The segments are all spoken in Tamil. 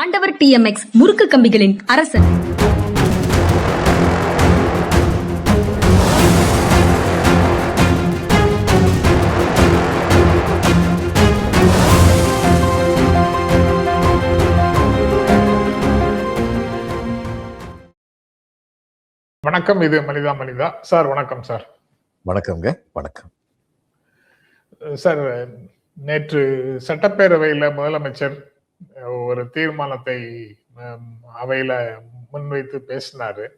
ஆண்டவர் டிஎம்எக்ஸ் முறுக்கு கம்பிகளின் அரசன். வணக்கம் இது மனிதா மனிதா. சார் வணக்கம் சார். வணக்கம்ங்க வணக்கம். சார் நேற்று சட்டப்பேரவையில முதலமைச்சர் ஒரு தீர்மானத்தை அவையில முன்வைத்து பேசினாரு.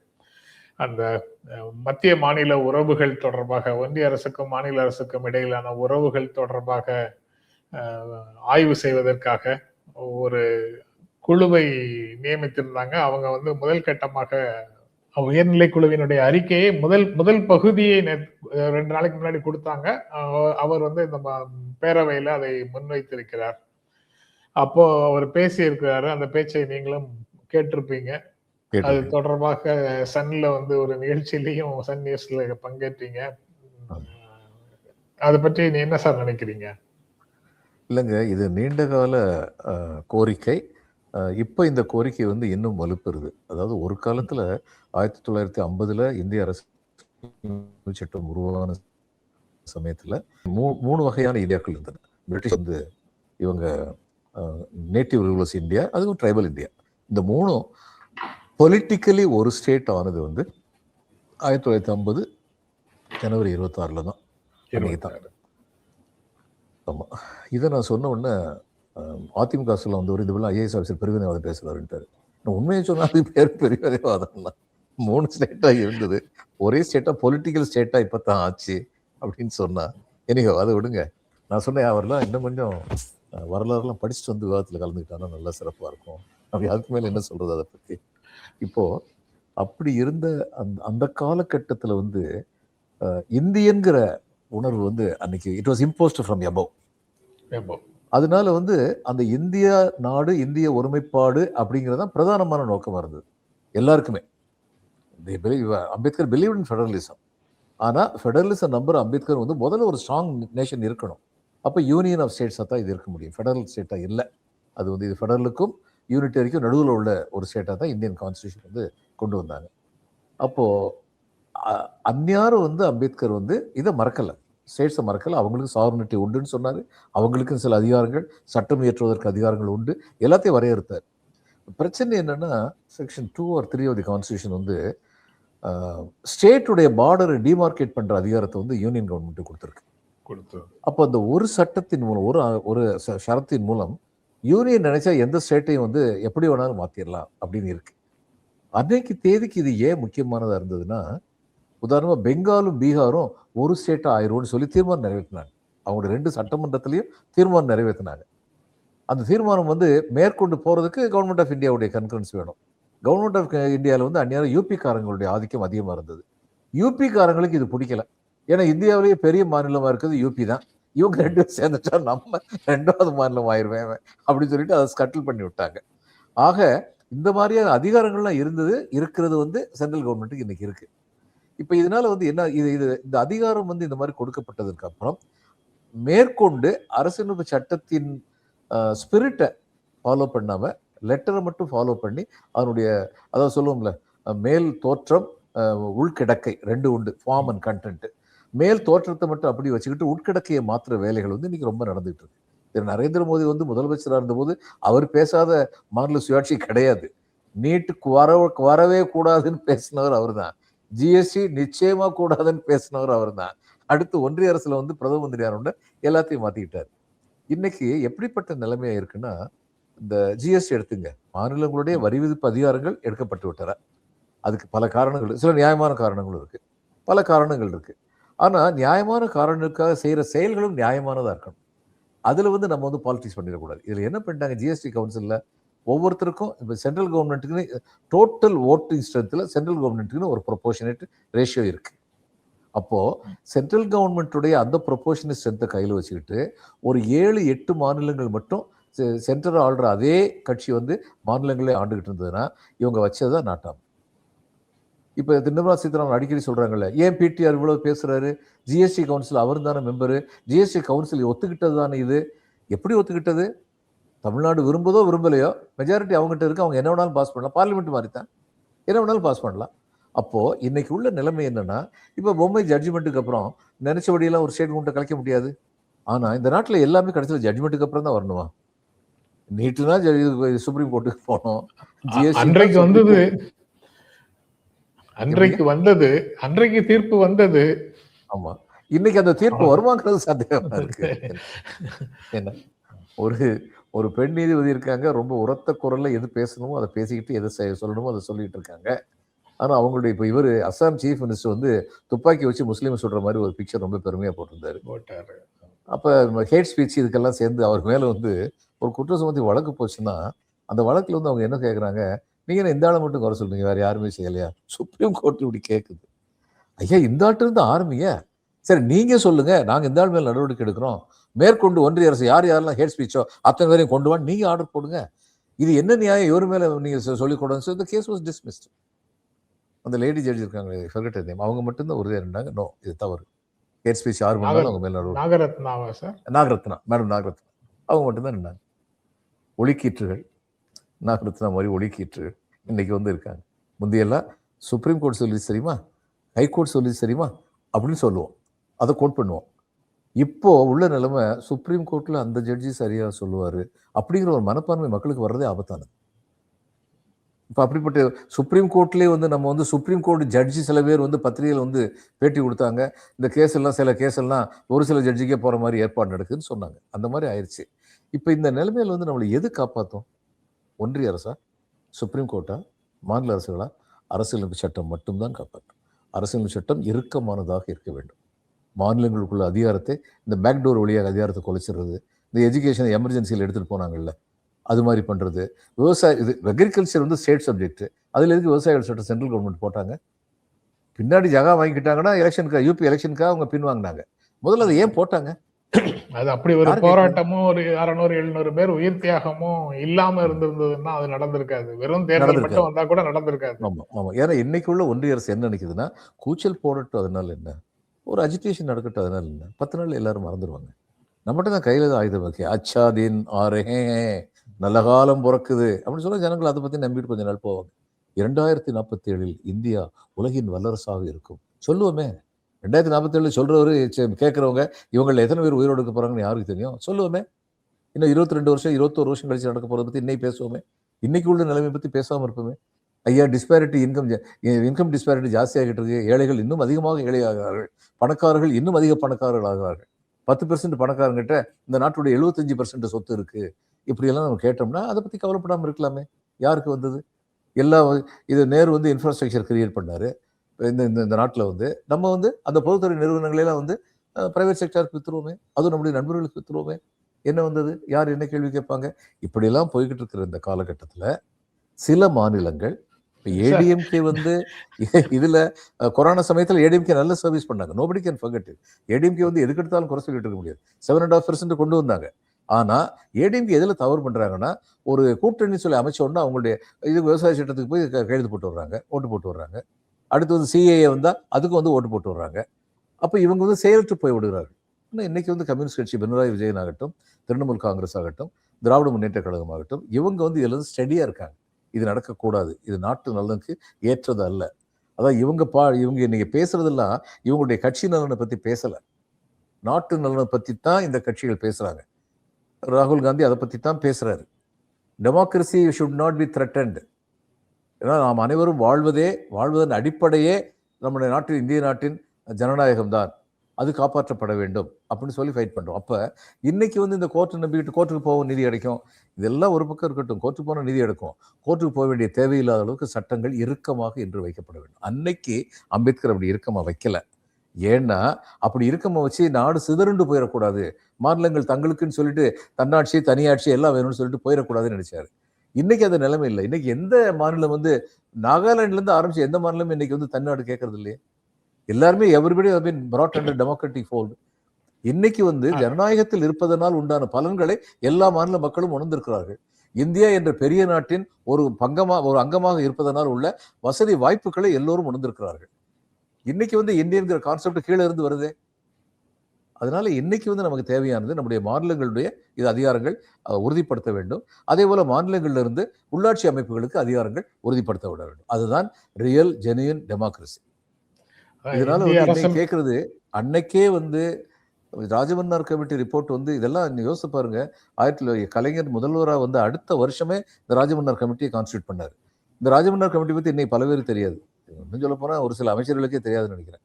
அந்த மத்திய மாநில உறவுகள் தொடர்பாக ஒன்றிய அரசுக்கும் மாநில அரசுக்கும் இடையிலான உறவுகள் தொடர்பாக ஆய்வு செய்வதற்காக ஒரு குழுவை நியமித்திருந்தாங்க. அவங்க வந்து முதல் கட்டமாக உயர்நிலை குழுவினுடைய அறிக்கையை முதல் முதல் பகுதியை ரெண்டு நாளைக்கு முன்னாடி கொடுத்தாங்க. அவர் வந்து இந்த ம- பேரவையில அதை முன்வைத்திருக்கிறார். அப்போ அவர் பேசி இருக்கிறாரு அந்த பேச்சை நீங்களும் கேட்டிருப்பீங்க. அது. தொடர்பாக சன்ல வந்து ஒரு நிகழ்ச்சியிலையும் சன் நியூஸ்ல பங்கேற்றீங்க. அதை பற்றி நீ என்ன சார் நினைக்கிறீங்க? இல்லைங்க இது நீண்ட கால கோரிக்கை. இப்போ இந்த கோரிக்கை வந்து இன்னும் வலுப்பெறுது. அதாவது ஒரு காலத்துல ஆயிரத்தி தொள்ளாயிரத்தி ஐம்பதுல இந்திய அரசு சட்டம் உருவான சமயத்துல மூ மூணு வகையான இந்தியாக்கள் இருந்தன. பிரிட்டிஷ் வந்து இவங்க நேட்டிவ் ரூலர்ஸ் இந்தியா அதுவும் ட்ரைபல் இந்தியா இந்த மூணும் பொலிட்டிக்கலி ஒரு ஸ்டேட் ஆனது வந்து ஆயிரத்தி தொள்ளாயிரத்தி ஐம்பது ஜனவரி இருபத்தாறில் தான் அன்னைக்கு தான். ஆமாம் இதை நான் சொன்ன உடனே அதிமுக சொல்ல வந்தவர் இது போல ஐஏஎஸ் ஆஃபீஸர் பெருவினைவாதம் பேசுகிறாருன்ட்டாரு நான் உண்மையை சொன்னால் அது பேர் பெருவிதவாதம் தான் மூணு ஸ்டேட்டாக இருந்தது. ஒரே ஸ்டேட்டாக பொலிட்டிக்கல் ஸ்டேட்டாக இப்போ தான் ஆச்சு அப்படின்னு சொன்னால் எனிகோ அதை விடுங்க. நான் சொன்னேன் அவர்லாம் இன்னும் கொஞ்சம் வரலாறுலாம் படிச்சுட்டு வந்து விவாதத்தில் கலந்துக்கிட்டானா நல்லா சிறப்பாக இருக்கும். அப்படி அதுக்கு மேலே என்ன சொல்கிறது அதை பற்றி இப்போ அப்படி இருந்த அந்த அந்த காலகட்டத்தில் வந்து அஹ், இந்தியன்கிற உணர்வு வந்து அன்னைக்கு it was imposed from above. அதனால வந்து அந்த இந்திய நாடு இந்திய ஒருமைப்பாடு அப்படிங்கிறது தான் பிரதானமான நோக்கமாக இருந்தது. எல்லாருக்குமே. அம்பேத்கர் பிலீவ் இன் ஃபெடரலிசம் ஆனால் ஃபெடரலிசம் நம்புற அம்பேத்கர் வந்து முதல்ல ஒரு ஸ்ட்ராங் நேஷன் இருக்கணும். அப்போ யூனியன் ஆஃப் ஸ்டேட்ஸாக தான் இது இருக்க முடியும். ஃபெடரல் ஸ்டேட்டாக இல்லை. அது வந்து இது ஃபெடரலுக்கும் யூனிட்டரிக்கும் நடுவில் உள்ள ஒரு ஸ்டேட்டாக தான் இந்தியன் கான்ஸ்டியூஷன் வந்து கொண்டு வந்தாங்க. அப்போது அந்நியாரும் வந்து அம்பேத்கர் வந்து இதை மறக்கலை. ஸ்டேட்ஸை மறக்கலை. அவங்களுக்கு சாவர்னிட்டி உண்டுன்னு சொன்னார். அவங்களுக்கும் சில அதிகாரங்கள் சட்டம் இயற்றுவதற்கு அதிகாரங்கள் உண்டு. எல்லாத்தையும் வரையறுத்தார். பிரச்சனை என்னென்னா section two or three of the constitution வந்து ஸ்டேட்டுடைய பார்டரை டிமார்க்கேட் பண்ணுற அதிகாரத்தை வந்து யூனியன் கவர்மெண்ட்டு கொடுத்துருக்கு. அப்போ அந்த ஒரு சட்டத்தின் மூலம் ஒரு ஒரு ச- ஷரத்தின் மூலம் யூனியன் நினைச்சா எந்த ஸ்டேட்டையும் வந்து எப்படி வேணாலும் மாத்திரலாம் அப்படின்னு இருக்கு. அன்னைக்கு தேதிக்கு இது ஏன் முக்கியமானதா இருந்ததுன்னா உதாரணமா பெங்காலும் பீகாரும் ஒரு ஸ்டேட்டா ஆயிரும்னு சொல்லி தீர்மானம் நிறைவேற்றினாங்க. அவங்களோட ரெண்டு சட்டமன்றத்திலையும் தீர்மானம் நிறைவேற்றினாங்க. அந்த தீர்மானம் வந்து மேற்கொண்டு போறதுக்கு கவர்மெண்ட் ஆஃப் இந்தியாவுடைய கன்கரன்ஸ் வேணும். கவர்மெண்ட் ஆஃப் இந்தியாவில் வந்து அந்நேரம் யூபி காரங்களுடைய ஆதிக்கம் அதிகமாக இருந்தது. யூபி காரங்களுக்கு இது பிடிக்கல. ஏன்னா இந்தியாவிலேயே பெரிய மாநிலமாக இருக்கிறது யூபி தான். இவங்க ரெண்டு பேரும் சேர்ந்துட்டா நம்ம ரெண்டாவது மாநிலம் ஆயிருவேன் அப்படின்னு சொல்லிட்டு அதை ஸ்கட்டில் பண்ணி விட்டாங்க. ஆக இந்த மாதிரியான அதிகாரங்கள்லாம் இருந்தது இருக்கிறது வந்து சென்ட்ரல் கவர்மெண்ட்டுக்கு இன்னைக்கு இருக்கு. இப்போ இதனால வந்து என்ன இது இது இந்த அதிகாரம் வந்து இந்த மாதிரி கொடுக்கப்பட்டதுக்கு அப்புறம் மேற்கொண்டு அரசியலமைப்பு சட்டத்தின் ஸ்பிரிட்டை ஃபாலோ பண்ணாமல் லெட்டரை மட்டும் ஃபாலோ பண்ணி அதனுடைய அதாவது சொல்லுவோம்ல மேல் தோற்றம் உள்கிடக்கை ரெண்டு உண்டு ஃபார்ம் அண்ட் கண்டென்ட்டு மேல் தோற்றத்தை மட்டும் அப்படி வச்சுக்கிட்டு உட்கிடக்கையை மாற்றுற வேலைகள் வந்து இன்னைக்கு ரொம்ப நடந்துட்டு இருக்கு. திரு நரேந்திர மோடி வந்து முதலமைச்சராக இருந்தபோது அவர் பேசாத மாநில சுயாட்சி கிடையாது. நீட்டுக்கு வர வரவே கூடாதுன்னு பேசினவர் அவர் தான் ஜிஎஸ்டி நிச்சயமா கூடாதுன்னு பேசினவர் அவர் தான் அடுத்து ஒன்றிய அரசுல வந்து பிரதம மந்திரியாரோட எல்லாத்தையும் மாத்திக்கிட்டார். இன்னைக்கு எப்படிப்பட்ட நிலைமையா இருக்குன்னா இந்த ஜிஎஸ்டி எடுத்துங்க. மாநிலங்களுடைய வரி விதிப்பு அதிகாரங்கள் எடுக்கப்பட்டு விட்டன. அதுக்கு பல காரணங்கள் சில நியாயமான காரணங்களும் இருக்கு. பல காரணங்கள் இருக்கு. ஆனால் நியாயமான காரணங்களுக்காக செய்கிற செயல்களும் நியாயமானதாக இருக்கணும். அதில் வந்து நம்ம வந்து பாலிட்டிக்ஸ் பண்ணிடக்கூடாது. இதில் என்ன பண்ணிட்டாங்க? ஜிஎஸ்டி கவுன்சிலில் ஒவ்வொருத்தருக்கும் இப்போ சென்ட்ரல் கவர்மெண்ட்டுக்குன்னு டோட்டல் ஓட்டிங் ஸ்ட்ரென்த்தில் சென்ட்ரல் கவர்மெண்ட்டுக்குன்னு ஒரு ப்ரொபோஷனேட் ரேஷியோ இருக்குது அப்போது சென்ட்ரல் கவர்மெண்ட்டுடைய அந்த ப்ரொபோஷனல் ஸ்ட்ரென்த்தை கையில் வச்சுக்கிட்டு ஒரு ஏழு எட்டு மாநிலங்கள் மட்டும் சென்ட்ரல் ஆள்ற அதே கட்சி வந்து மாநிலங்களே ஆண்டுகிட்டு இருந்ததுன்னா இவங்க வச்சது தான் நாட்டாம். இப்போ நிர்மலா சீதாராமன் அடிக்கடி சொல்றாங்கல்ல ஏன் பிடிஆர் இவ்வளவு பேசுறாரு? ஜிஎஸ்டி கவுன்சில் அவர் தானே மெம்பரு ஜிஎஸ்டி கவுன்சில் ஒத்துக்கிட்டது தானே இது? எப்படி ஒத்துக்கிட்டது? தமிழ்நாடு விரும்புதோ விரும்பலையோ மெஜாரிட்டி அவங்ககிட்ட இருக்கு அவங்க என்ன வேணாலும் பாஸ் பண்ணலாம். பார்லிமெண்ட் மாதிரி தான் என்ன வேணாலும் பாஸ் பண்ணலாம். அப்போ இன்னைக்கு உள்ள நிலைமை என்னன்னா இப்போ பொம்மை ஜட்ஜ்மெண்ட்டுக்கு அப்புறம் நினைச்சபடியெல்லாம் ஒரு ஸ்டேட்மெண்ட்டை கலைக்க முடியாது. ஆனா இந்த நாட்டில் எல்லாமே கடைசியில் ஜட்ஜ்மெண்ட்டுக்கு அப்புறம் தான் வரணுமா? நீட்டுனா சுப்ரீம் கோர்ட்டுக்கு போனோம் அன்றைக்கு வந்தது. அன்றைக்கு வந்தது அன்றைக்கு தீர்ப்பு வந்தது. ஆமா. இன்னைக்கு அந்த தீர்ப்பு வருமாங்கிறது சந்தேகமா இருக்கு. என்ன? ஒரு ஒரு பெண் நீதிபதி இருக்காங்க ரொம்ப உரத்த குரல்ல எது பேசணுமோ அதை பேசிக்கிட்டு எது சொல்லணுமோ அதை சொல்லிட்டு இருக்காங்க. ஆனா அவங்களுடைய இப்ப இவர் அஸ்ஸாம் சீஃப் மினிஸ்டர் வந்து துப்பாக்கி வச்சு முஸ்லீம் சொல்ற மாதிரி ஒரு பிக்சர் ரொம்ப பெருமையா போட்டிருந்தாரு. போட்டாரு. அப்ப ஹேட் ஸ்பீச் இதுக்கெல்லாம் சேர்ந்து அவர் மேல வந்து ஒரு குற்றம் சுமத்தி வழக்கு போச்சுன்னா அந்த வழக்குல வந்து அவங்க என்ன கேக்குறாங்க? நீங்க என்ன இந்த ஆளை மட்டும் குறை சொல்றீங்க? வேற யாருமே செய்யலையா? சுப்ரீம் கோர்ட் இப்படி கேக்குது. ஐயா இந்த ஆட்டு இருந்து ஆரம்பிங்க சரி நீங்க சொல்லுங்க. நாங்க இந்த ஆள் மேல நடவடிக்கை எடுக்கிறோம். மேற்கொண்டு ஒன்றிய அரசு யார் யாரெல்லாம் ஹேட் ஸ்பீச்சோ அத்தனை பேரையும் கொண்டு வான்னு நீங்க ஆர்டர் போடுங்க. இது என்ன நியாயம்? இவர் மேல நீங்க சொல்லிக் கொடுங்க இந்த கேஸ் வாஸ் டிஸ்மிஸ்ட் அந்த லேடி ஜட்ஜ் இருக்காங்க name. அவங்க மட்டும்தான் உறுதியா இருந்தாங்க. நோ இது தவறு. ஹேட் ஸ்பீச் யார் பண்ணாலும் அவங்க மேல நடவடிக்கை. நாகரத்னா மேடம் நாகரத்னா. அவங்க மட்டும்தான் நின்னாங்க ஒளிக்கீற்றுகள் நாகரத்னா மாதிரி ஒளிக்கீற்றுகள் இன்றைக்கி வந்து இருக்காங்க. முந்தையெல்லாம் சுப்ரீம் கோர்ட் சொல்லி தெரியுமா? ஹைகோர்ட் சொல்லி சரிமா அப்படின்னு சொல்லுவோம். அதை கோட் பண்ணுவோம். இப்போது உள்ள நிலைமை சுப்ரீம் கோர்ட்டில் அந்த ஜட்ஜி சரியாக சொல்லுவார் அப்படிங்கிற ஒரு மனப்பான்மை மக்களுக்கு வர்றதே ஆபத்தானது. இப்போ அப்படிப்பட்ட சுப்ரீம் கோர்ட்லேயே வந்து நம்ம வந்து சுப்ரீம் கோர்ட் ஜட்ஜி சில பேர் வந்து பத்திரிகையில் வந்து பேட்டி கொடுத்தாங்க. இந்த கேஸ் எல்லாம் சில கேஸ் எல்லாம் ஒரு சில ஜட்ஜிக்கே போகிற மாதிரி ஏற்பாடு நடக்குதுன்னு சொன்னாங்க. அந்த மாதிரி ஆயிடுச்சு இப்போ இந்த நிலைமையில் வந்து நம்மளை எது காப்பாற்றும் ஒன்றிய அரசா சுப்ரீம் கோர்ட்டா மாநில அரசுகளா அரசியலமைப்பு சட்டம் மட்டும்தான் காப்பாற்றும். அரசியலமைப்பு சட்டம் இறுக்கமானதாக இருக்க வேண்டும். மாநிலங்களுக்குள்ள அதிகாரத்தை இந்த பேக்டோர் வழியாக அதிகாரத்தை குலைச்சிடுறது இந்த எஜுகேஷன் எமர்ஜென்சியில் எடுத்துகிட்டு போனாங்கல்ல அது மாதிரி பண்ணுறது விவசாய இது அக்ரிகல்ச்சர் வந்து ஸ்டேட் சப்ஜெக்ட் அதில் எதுக்கு விவசாயிகள் சட்டம் சென்ட்ரல் கவர்மெண்ட் போட்டாங்க? பின்னாடி ஜகா வாங்கிக்கிட்டாங்கன்னா எலெக்ஷனுக்கு யூபி எலெக்ஷனுக்காக அவங்க பின் வாங்கினாங்க முதல்ல அதை ஏன் போட்டாங்க? அது அப்படி ஒரு போராட்டமும் ஒரு அறநூறு எழுநூறு பேர் உயிர் தியாகமும் இல்லாம இருந்திருந்ததுன்னா அது நடந்திருக்காது. வெறும் தேர்தல். மட்டும் வந்தா கூட நடந்திருக்காது. ஆமா ஆமா. ஏன்னா இன்னைக்கு உள்ள ஒன்றிய அரசு என்ன நினைக்குதுன்னா கூச்சல் போடட்டும் அதனால என்ன? ஒரு அஜிடேஷன் நடக்கட்டும் அதனால என்ன? பத்து நாள் எல்லாரும் மறந்துடுவாங்க நம்மகிட்ட தான் கையில தான் ஆயுதம் இருக்கு. அச்சாதீன் ஆரே நல்ல காலம் பிறக்குது. அப்படின்னு சொல்ல ஜனங்கள் அதை பத்தி நம்பிட்டு கொஞ்ச நாள் போவாங்க. இரண்டாயிரத்தி நாற்பத்தி ஏழில் இந்தியா உலகின் வல்லரசாக இருக்கும். சொல்லுவோமே. ரெண்டாயிரத்தி நாற்பத்தி ஏழு சொல்றவரு சரி, கேட்கறவங்க இவங்கள எத்தனை பேர் உயிரோடு போகிறாங்கன்னு யாருக்கு தெரியும்? சொல்லுவோமே. இன்னும் இருபத்தி ரெண்டு வருஷம் இருபத்தோரு வருஷம் கழிச்சு நடக்க போகிறத பற்றி இன்னைக்கு பேசுவோமே. இன்னைக்கு உள்ள நிலைமை பற்றி பேசாமல் இருப்போமே. ஐயா டிஸ்பாரிட்டி இன்கம் இன்கம் டிஸ்பாரிட்டி ஜாஸ்தியாகிட்டு இருக்கு. ஏழைகள் இன்னும் அதிகமாக ஏழையாகிறார்கள். பணக்காரர்கள் இன்னும் அதிக பணக்காரர்கள் ஆகிறார்கள். பத்து பெர்சன்ட் பணக்காரங்கிட்ட இந்த நாட்டுடைய எழுபத்தஞ்சு பெர்சன்ட் சொத்து இருக்கு. இப்படியெல்லாம் நம்ம கேட்டோம்னா அதை பற்றி கவலைப்படாமல் இருக்கலாமே. யாருக்கு வந்தது? எல்லா இது நேரு வந்து இன்ஃப்ராஸ்ட்ரக்சர் கிரியேட் பண்ணார். இந்த இந்த இந்த நாட்டில் வந்து நம்ம வந்து அந்த பொதுத்துறை நிறுவனங்களெல்லாம் வந்து பிரைவேட் செக்டருக்கு வித்துருவோமே. அதுவும் நம்முடைய நண்பர்களுக்கு வித்துருவோமே. என்ன வந்தது? யார் என்ன கேள்வி கேட்பாங்க? இப்படியெல்லாம் போய்கிட்டு இருக்கிற இந்த காலகட்டத்தில் சில மாநிலங்கள் இப்போ ஏடிஎம்கே வந்து இதில் கொரோனா சமயத்தில் ஏடிஎம்கே நல்ல சர்வீஸ் பண்ணாங்க. நோபடி கேன் ஃபர்கட் ஏடிஎம்கே வந்து எதுக்கு எடுத்தாலும் குறை சொல்லிட்டு இருக்க முடியாது. செவன் அண்ட் ஆஃப் பர்சன்ட் கொண்டு வந்தாங்க. ஆனால் ஏடிஎம்கே எதில் தவறு பண்ணுறாங்கன்னா ஒரு கூட்டணி சொல்லி அமைச்ச உடனே அவங்களுடைய இது விவசாய சட்டத்துக்கு போய் க- கையெழுத்து போட்டு வர்றாங்க ஓட்டு போட்டு வர்றாங்க. அடுத்து வந்து சிஏஏ வந்தால் அதுக்கும் வந்து ஓட்டு போட்டு வர்றாங்க. அப்போ இவங்க வந்து செயலற்று போய் விடுகிறார்கள். ஆனால் இன்றைக்கி வந்து கம்யூனிஸ்ட் கட்சி பினராயி விஜயன் ஆகட்டும் திரிணாமுல் காங்கிரஸ் ஆகட்டும் திராவிட முன்னேற்ற கழகம் ஆகட்டும் இவங்க வந்து இதில் வந்து ஸ்டடியாக இருக்காங்க. இது நடக்கக்கூடாது. இது நாட்டு நலனுக்கு ஏற்றது அல்ல. அதான் இவங்க பா இவங்க இன்றைக்கி பேசுகிறதெல்லாம் இவங்களுடைய கட்சி நலனை பற்றி பேசலை. நாட்டு நலனை பற்றி தான் இந்த கட்சிகள் பேசுகிறாங்க ராகுல் காந்தி அதை பற்றி தான் பேசுகிறாரு democracy should not be threatened ஏன்னா நாம் அனைவரும் வாழ்வதே வாழ்வதன் அடிப்படையே நம்முடைய நாட்டின் இந்திய நாட்டின் ஜனநாயகம் தான் அது காப்பாற்றப்பட வேண்டும் அப்படின்னு சொல்லி ஃபைட் பண்ணுறோம் அப்போ இன்னைக்கு வந்து இந்த கோர்ட்டு நம்பிக்கிட்டு கோர்ட்டுக்கு போக நிதி கிடைக்கும் இதெல்லாம் ஒரு பக்கம் இருக்கட்டும். கோர்ட்டுக்கு போனால் நிதி எடுக்கும். கோர்ட்டுக்கு போக வேண்டிய தேவையில்லாத அளவுக்கு சட்டங்கள் இறுக்கமாக இன்று வைக்கப்பட வேண்டும். அன்னைக்கு அம்பேத்கர் அப்படி இறுக்கமாக வைக்கலை. ஏன்னா அப்படி இறுக்கமா வச்சு நாடு சிதறுண்டு போயிடக்கூடாது. மாநிலங்கள் தங்களுக்குன்னு சொல்லிட்டு தன்னாட்சி தனியாட்சி எல்லாம் வேணும்னு சொல்லிட்டு போயிடக்கூடாதுன்னு நினைச்சாரு. இன்னைக்கு அந்த நிலைமை இல்லை. இன்னைக்கு எந்த மாநிலம் வந்து நாகாலாந்துல இருந்து ஆரம்பிச்சு எந்த மாநிலமும் இன்னைக்கு வந்து தன்னாடு கேட்கறது இல்லையே? எல்லாருமே everybody been brought under democratic fold. இன்னைக்கு வந்து ஜனநாயகத்தில் இருப்பதனால் உண்டான பலன்களை எல்லா மாநில மக்களும் உணர்ந்திருக்கிறார்கள். இந்தியா என்ற பெரிய நாட்டின் ஒரு பங்கமா ஒரு அங்கமாக இருப்பதனால் உள்ள வசதி வாய்ப்புகளை எல்லோரும் உணர்ந்திருக்கிறார்கள். இன்னைக்கு வந்து இந்தியன்கிற கான்செப்ட் கீழே இருந்து வருதே. அதனால இன்னைக்கு வந்து நமக்கு தேவையானது நம்முடைய மாநிலங்களுடைய இது அதிகாரங்கள் உறுதிப்படுத்த வேண்டும். அதே போல மாநிலங்கள்ல இருந்து உள்ளாட்சி அமைப்புகளுக்கு அதிகாரங்கள் உறுதிப்படுத்த விட வேண்டும். அதுதான் ரியல் ஜெனுயின் டெமோக்ரஸி இதனால வந்து கேட்கறது அன்னைக்கே வந்து ராஜமன்னார் கமிட்டி ரிப்போர்ட் வந்து இதெல்லாம் யோசிச்சு பாருங்க. ஆயிரத்தி தொள்ளாயிரத்தி கலைஞர் முதல்வரா வந்து அடுத்த வருஷமே இந்த ராஜமன்னார் கமிட்டியை கான்ஸ்டியூட் பண்ணாரு. இந்த ராஜமன்னார் கமிட்டி பத்தி இன்னைக்கு பல பேர் தெரியாது. இன்னும் சொல்ல போனா ஒரு சில அமைச்சர்களுக்கே தெரியாதுன்னு நினைக்கிறேன்.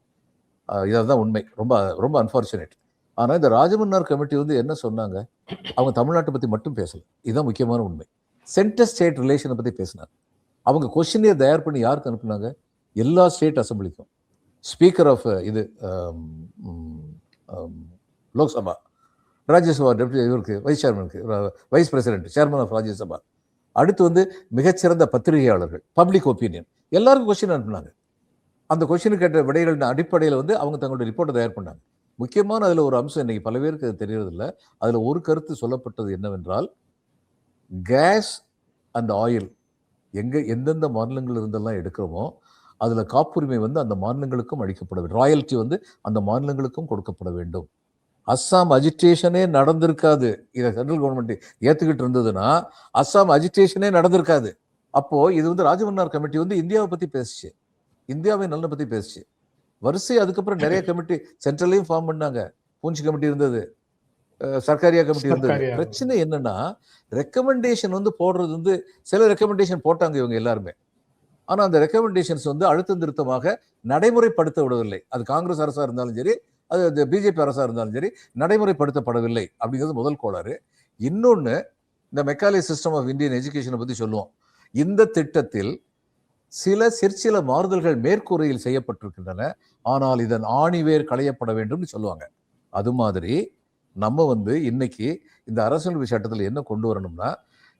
ஆஹ் இதுதான் உண்மை. ரொம்ப ரொம்ப அன்பார்ச்சுனேட் ஆனால் இந்த ராஜமன்னார் கமிட்டி வந்து என்ன சொன்னாங்க? அவங்க தமிழ்நாட்டை பற்றி மட்டும் பேசல. இதுதான் முக்கியமான உண்மை. சென்டர் ஸ்டேட் ரிலேஷனை பற்றி பேசினாங்க. அவங்க கொஸ்டினே தயார் பண்ணி யாருக்கு அனுப்புனாங்க? எல்லா ஸ்டேட் அசம்பிளிக்கும் ஸ்பீக்கர் ஆஃப் இது லோக்சபா. ராஜ்யசபா டெப்டி இவருக்கு vice சேர்மனுக்கு vice president chairman of Rajya Sabha. அடுத்து வந்து மிகச்சிறந்த பத்திரிகையாளர்கள் பப்ளிக் ஒப்பீனியன் எல்லாருக்கும் கொஸ்டின் அனுப்புனாங்க. அந்த கொஸ்டினுக்கு கேட்ட விடைகளின் அடிப்படையில் வந்து அவங்க தங்களுடைய ரிப்போர்ட்டை தயார் பண்ணாங்க. முக்கியமான அதில் ஒரு அம்சம் இன்னைக்கு பல பேருக்கு அது தெரியறதில்ல. அதில் ஒரு கருத்து சொல்லப்பட்டது என்னவென்றால் கேஸ் அண்ட் ஆயில் எங்கே எந்தெந்த மாநிலங்கள் இருந்தெல்லாம் எடுக்கிறோமோ அதில் காப்புரிமை வந்து அந்த மாநிலங்களுக்கும் அளிக்கப்பட வேண்டும். ராயல்ட்டி வந்து அந்த மாநிலங்களுக்கும் கொடுக்கப்பட வேண்டும். அஸ்ஸாம் அஜிடேஷனே நடந்திருக்காது. இதை சென்ட்ரல் கவர்மெண்ட் ஏற்றுக்கிட்டு இருந்ததுன்னா அஸ்ஸாம் அஜிடேஷனே நடந்திருக்காது. அப்போது இது வந்து ராஜமன்னார் கமிட்டி வந்து இந்தியாவை பற்றி பேசுச்சு. இந்தியாவை நலனை பற்றி பேசுச்சு. வரிசை அதுக்கப்புறம் நிறைய கமிட்டி சென்ட்ரலையும் ஃபார்ம் பண்ணாங்க. பூஞ்சி கமிட்டி இருந்தது. சர்க்காரியா கமிட்டி இருந்தது. பிரச்சனை என்னன்னா ரெக்கமெண்டேஷன் வந்து போடுறது வந்து சில ரெக்கமெண்டேஷன் போட்டாங்க இவங்க எல்லாருமே. ஆனா அந்த ரெக்கமெண்டேஷன்ஸ் வந்து அழுத்தம் திருத்தமாக நடைமுறைப்படுத்த விடவில்லை. அது காங்கிரஸ் அரசா இருந்தாலும் சரி அது பிஜேபி அரசா இருந்தாலும் சரி நடைமுறைப்படுத்தப்படவில்லை அப்படிங்கிறது முதல் கோளாறு. இன்னொன்னு இந்த மெக்காலே சிஸ்டம் ஆஃப் இந்தியன் எஜுகேஷனை பத்தி சொல்லுவோம். இந்த திட்டத்தில் சில சிற்சில மாறுதல்கள் மேற்கூரையில் செய்யப்பட்டிருக்கின்றன. ஆனால் இதன் ஆணிவேர் களையப்பட வேண்டும்னு சொல்லுவாங்க. அது மாதிரி நம்ம வந்து இன்னைக்கு இந்த அரசியல் சட்டத்தில் என்ன கொண்டு வரணும்னா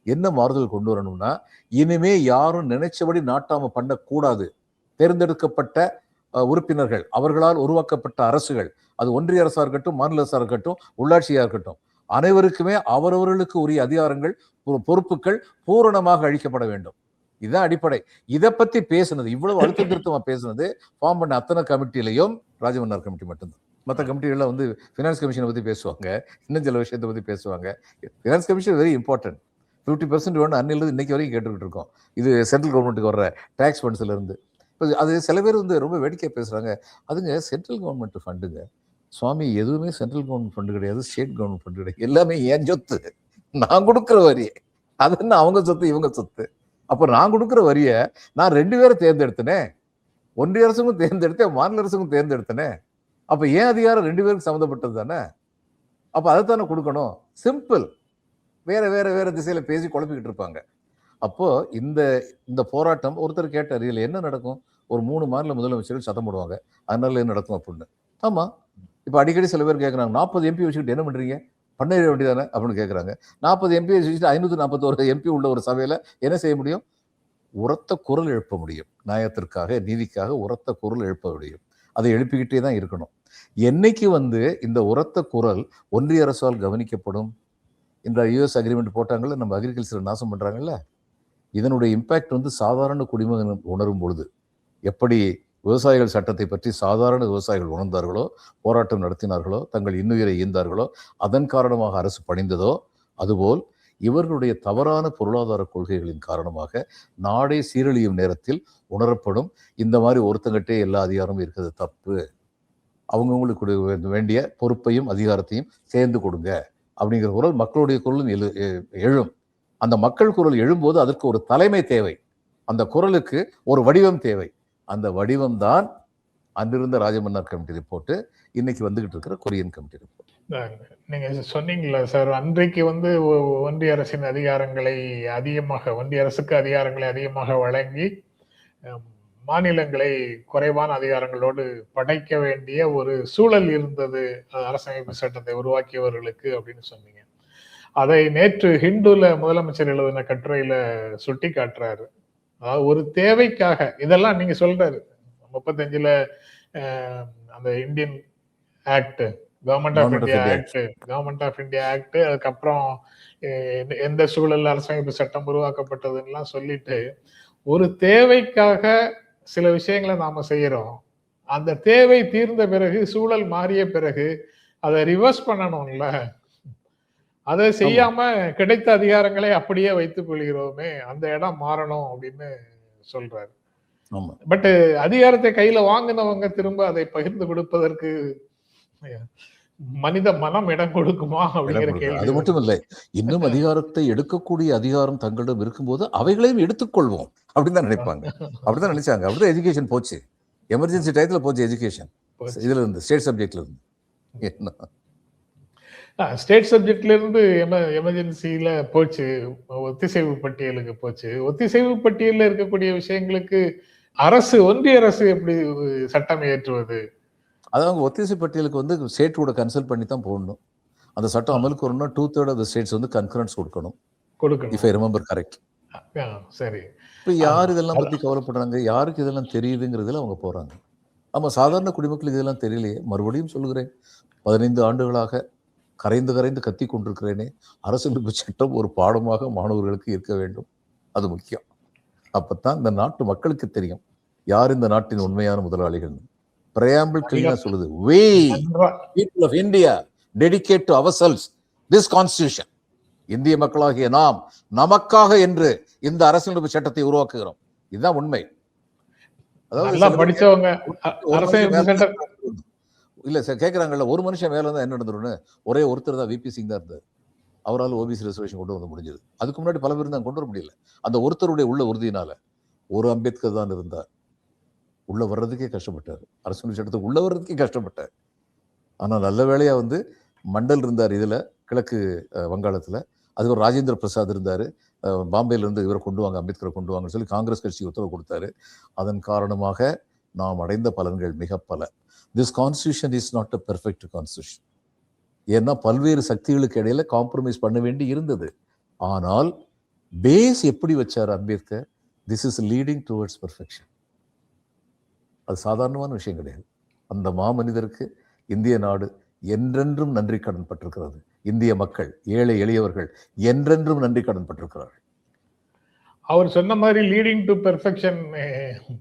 என்ன மாறுதல் கொண்டு வரணும்னா இனிமே யாரும் நினைச்சபடி நாட்டாம பண்ணக்கூடாது. தேர்ந்தெடுக்கப்பட்ட உறுப்பினர்கள் அவர்களால் உருவாக்கப்பட்ட அரசுகள் அது ஒன்றிய அரசாக இருக்கட்டும் மாநில அரசாக இருக்கட்டும் உள்ளாட்சியாக இருக்கட்டும் அனைவருக்குமே அவரவர்களுக்கு உரிய அதிகாரங்கள் பொ- பொறுப்புகள் பூரணமாக அழிக்கப்பட வேண்டும். இதுதான் அடிப்படை. இதை பத்தி பேசுனது இவ்வளவு அழுத்த திருத்தமா பேசுனது ஃபார்ம் பண்ண அத்தனை கமிட்டிலையும் ராஜமன்னார் கமிட்டி மட்டும்தான். மற்ற கமிட்டிகள்லாம் வந்து ஃபினான்ஸ் கமிஷனை பத்தி பேசுவாங்க இன்னும் சில விஷயத்தை பத்தி பேசுவாங்க. Finance commission very important fifty percent வேணும் அன்னிலிருந்து இன்னைக்கு வரைக்கும் கேட்டுக்கிட்டு இருக்கோம் இது சென்ட்ரல் கவர்மெண்ட்டுக்கு வர்ற டேக்ஸ் ஃபண்ட்ஸ்லேருந்து இப்போ அது சில பேர் வந்து ரொம்ப வேடிக்கை பேசுகிறாங்க அதுங்க சென்ட்ரல் கவர்மெண்ட் ஃபண்டுங்க சுவாமி எதுவுமே சென்ட்ரல் கவர்மெண்ட் ஃபண்டு கிடையாது ஸ்டேட் கவர்மெண்ட் ஃபண்டு கிடையாது. எல்லாமே ஏன் சொத்து. நான் கொடுக்குற வரி. அது என்ன அவங்க சொத்து இவங்க சொத்து? அப்போ நான் கொடுக்குற வரியை நான் ரெண்டு பேரை தேர்ந்தெடுத்தனே. ஒன்றிய அரசுக்கும் தேர்ந்தெடுத்தேன் மாநில அரசுக்கும் தேர்ந்தெடுத்தனே. அப்போ ஏன் அதிகாரம் ரெண்டு பேருக்கு சம்மந்தப்பட்டது தானே? அப்போ அதை தானே கொடுக்கணும். சிம்பிள் வேற வேற வேற திசையில் பேசி குழப்பிக்கிட்டு இருப்பாங்க. அப்போ இந்த இந்த போராட்டம் ஒருத்தர் கேட்டார் இதுல என்ன நடக்கும்? ஒரு மூணு மாநில முதலமைச்சர்கள் சத்தம் போடுவாங்க. அதனால என்ன நடக்கும்? அப்படின்னு. ஆமாம் இப்போ அடிக்கடி சில பேர் கேட்குறாங்க நாற்பது எம்பி வச்சுக்கிட்டு என்ன பண்ணுறீங்க பண்ண வேண்டியதானே அப்படின்னு கேட்குறாங்க நாற்பது எம்பியை வச்சுக்கிட்டு ஐநூற்றி நாற்பத்தோரு எம்பி உள்ள ஒரு சபையில் என்ன செய்ய முடியும்? உரத்த குரல் எழுப்ப முடியும். நியாயத்திற்காக நீதிக்காக உரத்த குரல் எழுப்ப முடியும். அதை எழுப்பிக்கிட்டே தான் இருக்கணும். என்னைக்கு வந்து இந்த உரத்த குரல் ஒன்றிய அரசால் கவனிக்கப்படும்? இந்த யூஎஸ் அக்ரிமெண்ட் போட்டாங்கல்ல நம்ம அக்ரிகல்ச்சர் நாசம் பண்ணுறாங்கல்ல இதனுடைய இம்பேக்ட் வந்து சாதாரண குடிமகன் உணரும் பொழுது. எப்படி விவசாயிகள் சட்டத்தை பற்றி சாதாரண விவசாயிகள் உணர்ந்தார்களோ போராட்டம் நடத்தினார்களோ தங்கள் இன்னுயிரை ஈந்தார்களோ அதன் காரணமாக அரசு பணிந்ததோ அதுபோல் இவர்களுடைய தவறான பொருளாதார கொள்கைகளின் காரணமாக நாடே சீரழியும் நேரத்தில் உணரப்படும். இந்த மாதிரி ஒருத்தங்கிட்டே எல்லா அதிகாரமும் இருக்கிறது தப்பு. அவங்கவுங்களுக்கு வேண்டிய பொறுப்பையும் அதிகாரத்தையும் சேர்ந்து கொடுங்க. அப்படிங்கிற குரல் மக்களுடைய குரலும் எழு எழும். அந்த மக்கள் குரல் எழும்போது அதற்கு ஒரு தலைமை தேவை. அந்த குரலுக்கு ஒரு வடிவம் தேவை. அந்த வடிவம் தான் அன்றிருந்த ராஜமன்னார் கமிட்டி ரிப்போர்ட்டு. இன்னைக்கு வந்துகிட்டு இருக்கிற கொரியன் கமிட்டி ரிப்போர்ட். நீங்க சொன்னீங்களா சார் அன்றைக்கு வந்து ஒன்றிய அரசின் அதிகாரங்களை அதிகமாக ஒன்றிய அரசுக்கு அதிகாரங்களை அதிகமாக வழங்கி மாநிலங்களை குறைவான அதிகாரங்களோடு படைக்க வேண்டிய ஒரு சூழல் இருந்தது. அரசமைப்பு சட்டத்தை உருவாக்கியவர்களுக்கு அப்படின்னு சொன்னீங்க. அதை நேற்று ஹிந்துல முதலமைச்சர் எழுதின கட்டுரையில சுட்டி காட்டுறாரு ஒரு தேவைக்காக. இதெல்லாம் நீங்க சொல்றாரு. முப்பத்தஞ்சுல அந்த Indian act government of India act government of India act அதுக்கப்புறம் எந்த- எந்த சூழல்ல அரசமைப்பு சட்டம் உருவாக்கப்பட்டதுன்னெலாம் சொல்லிட்டு ஒரு தேவைக்காக சில விஷயங்களை நாம செய்யறோம். அந்த தேவை தீர்ந்த பிறகு சூழல் மாறிய பிறகு அதை ரிவர்ஸ் பண்ணணும்ல. அதை செய்யாம கிடைத்த அதிகாரங்களை அப்படியே வைத்துக் கொள்கிறோமே அந்த இடம் மாறணும் அப்படின்னு சொல்றாரு. பட் அதிகாரத்தை கையில வாங்கினவங்க திரும்ப அதை பகிர்ந்து கொடுப்பதற்கு மனித மனம் இடம் கொடுக்குமா அப்படிங்கிற கேள்வி அது மட்டும் இல்லை இன்னும் அதிகாரத்தை எடுக்கக்கூடிய அதிகாரம் தங்களிடம் இருக்கும்போது அவைகளையும் எடுத்துக்கொள்வோம் அப்படின்னு தான் நினைப்பாங்க. அப்படிதான் நினைச்சாங்க. அப்படிதான் எஜுகேஷன் போச்சு. எமர்ஜென்சி டயத்துல போச்சு எஜுகேஷன். இதுல இருந்து ஸ்டேட் சப்ஜெக்ட்ல இருந்து. என்ன? ஸ்டேட் சப்ஜெக்ட்ல இருந்து எம எமர்ஜென்சில போச்சு. ஒத்திசைவு பட்டியலுக்கு போச்சு. ஒத்திசைவு பட்டியல்ல இருக்கக்கூடிய விஷயங்களுக்கு அரசு ஒன்றிய அரசு எப்படி சட்டம் இயற்றுவது? அதாவது ஒத்திசை பட்டியலுக்கு வந்து ஸ்டேட் கூட கன்சல்ட் பண்ணி தான் போடணும். அந்த சட்டம் அமலுக்கு வரணும்னா two third of the states வந்து கன்கரன்ஸ் கொடுக்கணும். கொடுக்கணும். இஃப் ஐ ரிமெம்பர் கரெக்ட் சரி. இப்போ யார் இதெல்லாம் பத்தி கவலைப்படுறாங்க? யாருக்கு இதெல்லாம் தெரியுதுங்கிறதுல அவங்க போறாங்க. ஆமா சாதாரண குடிமக்களுக்கு இதெல்லாம் தெரியலையே. மறுபடியும் சொல்லுகிறேன். பதினைந்து ஆண்டுகளாக கரைந்து கரைந்து கத்தி கொண்டிருக்கிறேனே அரசியலமைப்பு சட்டம் ஒரு பாடமாக மாணவர்களுக்கு இருக்க வேண்டும். அது முக்கியம். அப்பதான் இந்த நாட்டு மக்களுக்கு தெரியும். யார் இந்த நாட்டின் உண்மையான முதலாளிகள்? பிரயாம்பிள் கிளீனா சொல்லுது we நன்றா people of India dedicate to ourselves this constitution. இந்திய மக்களாகிய நாம் நமக்காக என்று இந்த அரசியலமைப்பு சட்டத்தை உருவாக்குகிறோம். இதுதான் உண்மை. பேர் படிச்சவங்க ஒரு அரசியலமைப்பு மனுஷன் சட்டம் மேல இல்லை சார் கேட்குறாங்கல்ல ஒரு மனுஷன் மேலே தான் என்ன நடந்துருன்னு ஒரே ஒருத்தர் தான் விபி சிங் தான் இருந்தார். அவரால் ஓபிசி ரிசர்வேஷன் கொண்டு வந்து முடிஞ்சது. அதுக்கு முன்னாடி பல பேர் தான் கொண்டு வர முடியல. அந்த ஒருத்தருடைய உள்ள உறுதியினால ஒரு அம்பேத்கர் தான் இருந்தார். உள்ளே வர்றதுக்கே கஷ்டப்பட்டார். அரசியல் சட்டத்துக்கு உள்ளே வர்றதுக்கே கஷ்டப்பட்டார். ஆனால் நல்ல வேளையாக வந்து மண்டல் இருந்தார் இதில் கிழக்கு வங்காளத்தில். அதுக்கப்புறம் ராஜேந்திர பிரசாத் இருந்தார். பாம்பேலேருந்து இவரை கொண்டு வாங்க அம்பேத்கரை கொண்டு வாங்கன்னு சொல்லி காங்கிரஸ் கட்சி உத்தரவு கொடுத்தாரு. அதன் காரணமாக நாம் அடைந்த பலன்கள் மிக பல this constitution is not a perfect constitution ஏன்னா பல்வேறு சக்திகளுக்கு இடையில காம்ப்ரமைஸ் பண்ண வேண்டி இருந்தது. ஆனால் பேஸ் எப்படி வச்சார் Ambedkar? This is leading towards perfection அது சாதாரணமான விஷயம் கிடையாது. அந்த மாமனிதருக்கு இந்திய நாடு என்றென்றும் நன்றி கடன் பட்டிருக்கிறது. இந்திய மக்கள் ஏழை எளியவர்கள் என்றென்றும் நன்றி கடன் பட்டிருக்கிறார்கள். அவர் சொன்ன மாதிரி லீடிங் டு பெர்ஃபெக்ஷன்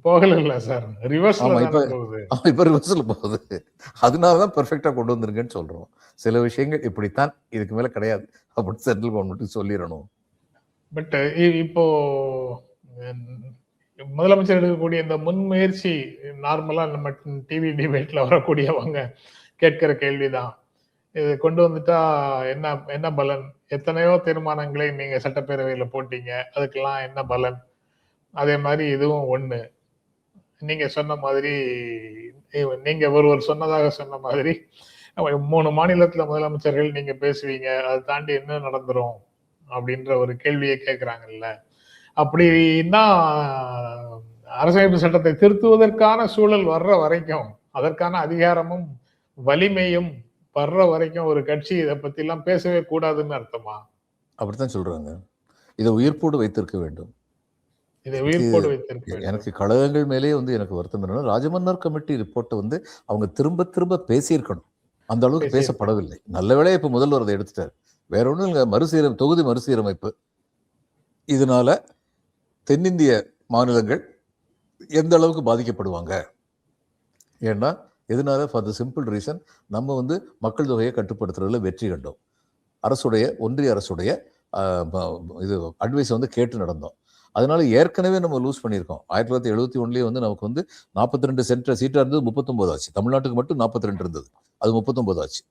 போகல சார். ரிவர்ஸ்ல இப்ப- போகுது. இப்ப ரிவர்சல் போகுது. அதனால தான் பெர்ஃபெக்டா கொண்டு வந்திருக்கேன்னு சொல்றோம். சில விஷயங்கள் இப்படித்தான் இதுக்கு மேல கிடையாது. அப்படின்னு சென்ட்ரல் கவர்மெண்ட் சொல்லிடணும். பட் இப்போ முதலமைச்சர் எடுக்கக்கூடிய இந்த முன்முயற்சி நார்மலா நம்ம டிவி டிபேட்ல வரக்கூடியவங்க கேட்கிற கேள்விதான். இது கொண்டு வந்துட்டா என்ன என்ன பலன்? எத்தனையோ தீர்மானங்களை நீங்க சட்டப்பேரவையில போட்டீங்க. அதுக்கெல்லாம் என்ன பலன்? அதே மாதிரி இதுவும் ஒண்ணு. நீங்க சொன்ன மாதிரி நீங்க ஒருவர் சொன்னதாக சொன்ன மாதிரி மூணு மாநிலத்துல முதலமைச்சர்கள் நீங்க பேசுவீங்க அதை தாண்டி என்ன நடந்துரும் அப்படின்ற ஒரு கேள்வியை கேட்கிறாங்கல்ல அப்படின்னா அரசமைப்பு சட்டத்தை திருத்துவதற்கான சூழல் வர்ற வரைக்கும் அதற்கான அதிகாரமும் வலிமையும் வர்ற வரைக்கும் ஒரு கட்சி இதை பத்தி எல்லாம் பேசவே கூடாதுன்னு அர்த்தமா? அப்படித்தான் சொல்றாங்க. இதை உயிர்ப்போடு வைத்திருக்க வேண்டும். இதை உயிர்ப்போடு வைத்திருக்க. எனக்கு கழகங்கள் மேலேயே வந்து எனக்கு வருத்தம் என்னன்னா ராஜமன்னார் கமிட்டி ரிப்போர்ட்டை வந்து அவங்க திரும்ப திரும்ப பேசியிருக்கணும். அந்த அளவுக்கு. பேசப்படவில்லை. நல்ல வேளையா இப்ப முதல்வர் அதை எடுத்துட்டார். வேற ஒண்ணும் இல்லைங்க மறுசீரம் தொகுதி மறுசீரமைப்பு. இதனால தென்னிந்திய மாநிலங்கள் எந்த அளவுக்கு பாதிக்கப்படுவாங்க? ஏன்னா எதனால? ஃபார் த சிம்பிள் ரீசன் நம்ம வந்து மக்கள் தொகையை கட்டுப்படுத்துறதுல வெற்றி கண்டோம். அரசுடைய ஒன்றிய அரசுடைய ப- இது அட்வைஸ் வந்து கேட்டு நடந்தோம். அதனால ஏற்கனவே நம்ம லூஸ் பண்ணியிருக்கோம். ஆயிரத்தி தொள்ளாயிரத்தி எழுபத்தி ஒன்றுலேயே வந்து நமக்கு வந்து நாற்பத்தி ரெண்டு சென்டர் சீட்டாக இருந்தது முப்பத்தொம்போது ஆச்சு. தமிழ்நாட்டுக்கு மட்டும் நாற்பத்தி ரெண்டு இருந்தது. அது முப்பத்தொம்போது ஆச்சு.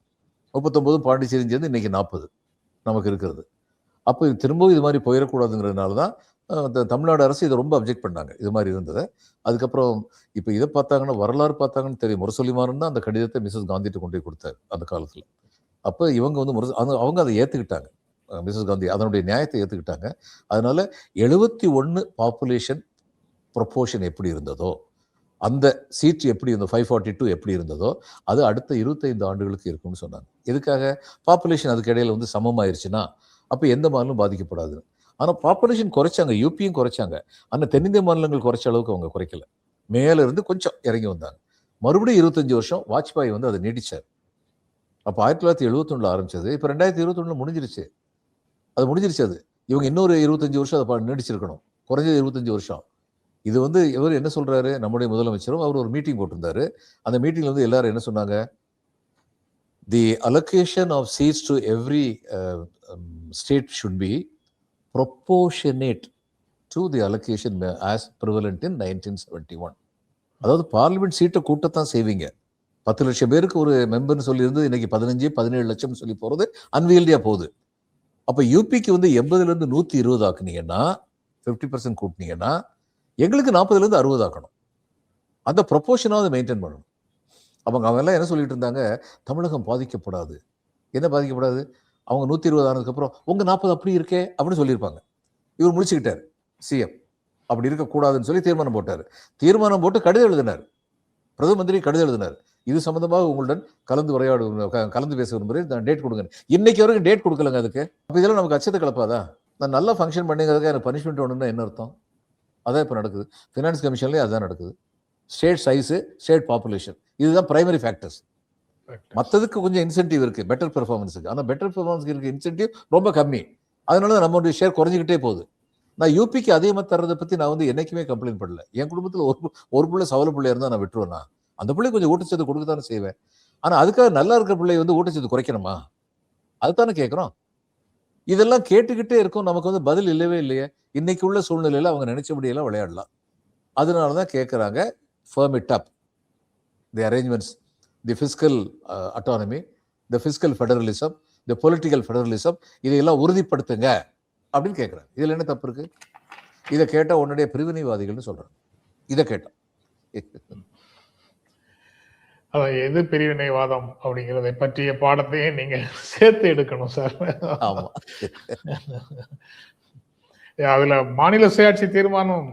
முப்பத்தொம்போது பாண்டிச்சேரி சேர்ந்து இன்னைக்கு நாற்பது நமக்கு இருக்கிறது. அப்போ இது திரும்பவும் இது மாதிரி போயிடக்கூடாதுங்கிறதுனால தான் தமிழ்நாடு அரசு இதை ரொம்ப அப்ஜெக்ட் பண்ணாங்க. இது மாதிரி இருந்தது. அதுக்கப்புறம் இப்போ இதை பார்த்தாங்கன்னா வரலாறு பார்த்தாங்கன்னு தெரியும். முரசொலிமாறன் தான் அந்த கடிதத்தை மிஸ்ஸஸ் காந்திட்டு கொண்டு போய் கொடுத்தாரு அந்த காலத்தில். அப்போ இவங்க வந்து முரசு அவங்க அதை ஏற்றுக்கிட்டாங்க மிஸ்ஸஸ் காந்தி அதனுடைய நியாயத்தை ஏற்றுக்கிட்டாங்க அதனால எழுபத்தி ஒன்று பாப்புலேஷன் ப்ரொப்போர்ஷன் எப்படி இருந்ததோ அந்த சீட் எப்படி இருந்தோ ஃபைவ் ஃபார்ட்டி டூ எப்படி இருந்ததோ அது அடுத்த இருபத்தைந்து ஆண்டுகளுக்கு இருக்கும்னு சொன்னாங்க. எதுக்காக? பாப்புலேஷன் அதுக்கு இடையில வந்து சமமாயிருச்சுன்னா அப்போ எந்த மாநிலம் பாதிக்கப்படாது ஆனால் பாப்புலேஷன் குறைச்சாங்க யூபியும் குறைச்சாங்க. ஆனால் தென்னிந்திய மாநிலங்கள் குறைச்ச அளவுக்கு அவங்க குறைக்கல. மேலே இருந்து கொஞ்சம் இறங்கி வந்தாங்க. மறுபடியும் இருபத்தஞ்சி வருஷம் வாஜ்பாய் வந்து அதை நீடிச்சார். அப்போ ஆயிரத்தி தொள்ளாயிரத்தி எழுபத்தொன்னுல ஆரம்பிச்சது இப்போ ரெண்டாயிரத்தி இருபத்தொன்னு முடிஞ்சிருச்சு. அது முடிஞ்சிருச்சு அது. இவங்க இன்னொரு இருபத்தஞ்சி வருஷம் அதை பா- நீடிச்சிருக்கணும். குறைஞ்சது இருபத்தஞ்சி வருஷம். இது வந்து இவர் என்ன சொல்கிறாரு நம்முடைய முதலமைச்சரும் அவர் ஒரு மீட்டிங் போட்டிருந்தாரு. அந்த மீட்டிங்கில் வந்து எல்லாரும் என்ன சொன்னாங்க? The allocation of seats to every state should be proportionate to the allocation as prevalent in nineteen seventy one அதாவது பார்லிமெண்ட் சீட்டை கூட்டத்தான் செய்வீங்க. பத்து லட்சம் பேருக்கு ஒரு மெம்பர்னு சொல்லியிருந்து இன்னைக்கு பதினஞ்சு பதினேழு லட்சம் சொல்லி போகிறது அன்வியல்டியாக போகுது. அப்போ யூபிக்கு வந்து எண்பதுலேருந்து நூற்றி இருபது ஆக்குனீங்கன்னா ஃபிஃப்டி பர்சன்ட் கூட்டினீங்கன்னா எங்களுக்கு நாற்பதுலேருந்து அறுபது ஆக்கணும். அந்த ப்ரொப்போஷனாவது மெயின்டைன் பண்ணணும். அவங்க அவங்க எல்லாம் என்ன சொல்லிட்டு இருந்தாங்க? தமிழகம் பாதிக்கப்படாது. என்ன பாதிக்கப்படாது? அவங்க நூற்றி இருபது ஆனதுக்கப்புறம் உங்கள் நாற்பது அப்படி இருக்கே அப்படின்னு சொல்லியிருப்பாங்க. இவர் முடிச்சுக்கிட்டார் சிஎம் அப்படி இருக்கக்கூடாதுன்னு சொல்லி தீர்மானம் போட்டார். தீர்மானம் போட்டு கடிதம் எழுதினார். பிரதம மந்திரி கடிதம் எழுதினார். இது சம்பந்தமாக உங்களுடன் கலந்து உரையாடு க- கலந்து பேச விரும்புகிறேன் நான் டேட் கொடுங்க. இன்னைக்கு வரைக்கும் டேட் கொடுக்கலங்க அதுக்கு. அப்போ இதெல்லாம் நமக்கு அச்சத்தை கலப்பாதா? நான் நல்லா ஃபங்க்ஷன் பண்ணிங்கிறதுக்கு எனக்கு பனிஷ்மெண்ட் வேணும்னா என்ன அர்த்தம்? அதான் இப்போ நடக்குது. ஃபினான்ஸ் கமிஷன்லேயே அதுதான் நடக்குது. ஸ்டேட் சைஸு ஸ்டேட் பாப்புலேஷன் இதுதான் பிரைமரி ஃபேக்டர்ஸ் மற்றதுக்கு கொஞ்சம் இன்சென்டிவ் இருக்குது பெட்டர் பெர்ஃபார்மன்ஸுக்கு ஆனால் பெட்டர் பெர்ஃபார்மன்ஸ்க்கு இருக்க இன்சென்டிவ் ரொம்ப கம்மி. அதனால நம்மளுடைய ஷேர் குறைஞ்சிக்கிட்டே போகுது. நான் யூபிக்கு அதிகமாக தர்றதை பற்றி நான் வந்து என்றைக்குமே கம்ப்ளைண்ட் பண்ணல என் குடும்பத்தில் ஒரு பு- ஒரு பிள்ளை சவல பிள்ளையாக இருந்தால் நான் விட்டுருவேனா அந்த பிள்ளை கொஞ்சம் ஊட்டச்சத்து கொடுக்க தானே செய்வேன். ஆனால் அதுக்காக நல்லா இருக்கிற பிள்ளை வந்து ஊட்டச்சத்து குறைக்கணுமா? அதுதானே கேட்குறோம் இதெல்லாம் கேட்டுக்கிட்டே இருக்கும். நமக்கு வந்து பதில் இல்லவே இல்லையே. இன்னைக்கு உள்ள சூழ்நிலையில் அவங்க நினைச்சபடியெல்லாம் விளையாடலாம். அதனால தான் கேட்குறாங்க firm it up the arrangements the fiscal autonomy the fiscal federalism the political federalism இதையெல்லாம் உறுதிப்படுத்துங்க அப்படின்னு கேட்குறாங்க இதில் என்ன தப்பு இருக்கு? இதை கேட்டால் உன்னுடைய பிரிவினைவாதிகள்னு சொல்றாங்க. இதை கேட்டோம் அதான் எது பிரிவினைவாதம் அப்படிங்கிறதை பற்றிய பாடத்தையே நீங்க சேர்த்து எடுக்கணும் சார். ஆமா. அதுல மாநில சுயாட்சி தீர்மானம்